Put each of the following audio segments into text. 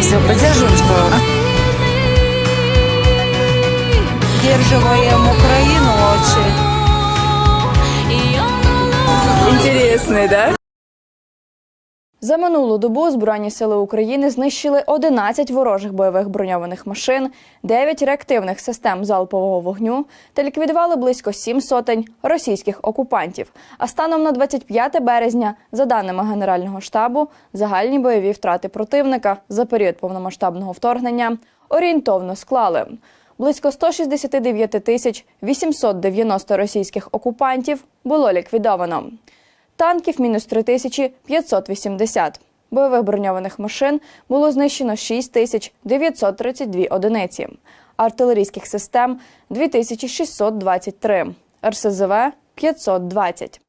Настя, поддерживаем, что Поддерживаем Украину очень. интересный, да? За минулу добу Збройні сили України знищили 11 ворожих бойових броньованих машин, 9 реактивних систем залпового вогню та ліквідували близько 7 сотень російських окупантів. А станом на 25 березня, за даними Генерального штабу, загальні бойові втрати противника за період повномасштабного вторгнення орієнтовно склали. Близько 169 тисяч 890 російських окупантів було ліквідовано танків мінус 3580. Бойових броньованих машин було знищено 6932 одиниці, артилерійських систем 2623, РСЗВ 520,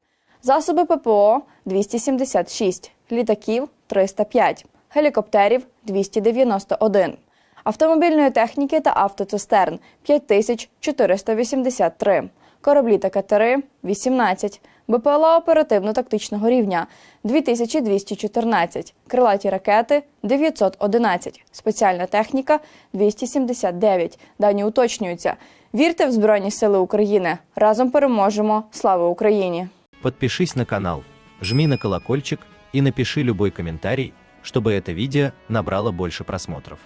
засоби ППО 276, літаків 305, гелікоптерів 291, автомобільної техніки та автоцистерн 5483, кораблі та катери 18, БПЛА оперативно-тактичного рівня 2214, крилаті ракети 911, спеціальна техніка 279. Дані уточнюються. Вірте в Збройні Сили України. Разом переможемо. Слава Україні! Подпишись на канал, жми на колокольчик и напиши любой комментарий, чтобы это видео набрало больше просмотров.